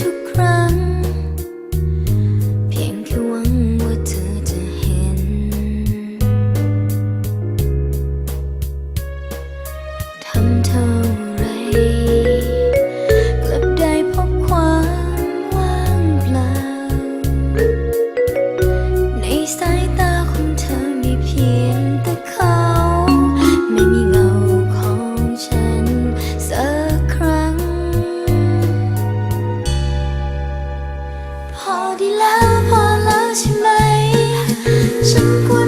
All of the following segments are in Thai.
ทุกครั้ง ได้แล้วพอแล้วใช่ไหม ฉันคว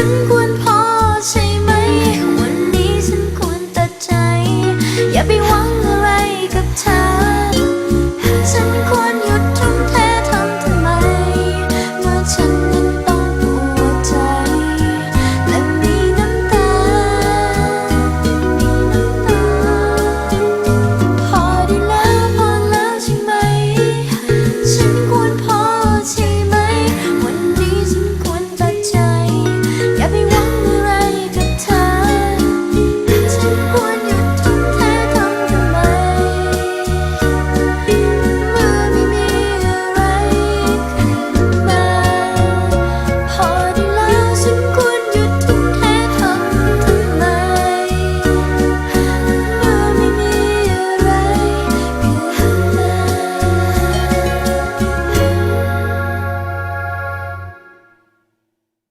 ฉันควรพอใช่ไหม วันนี้ฉันควรตัดใจ อย่าไปหวัง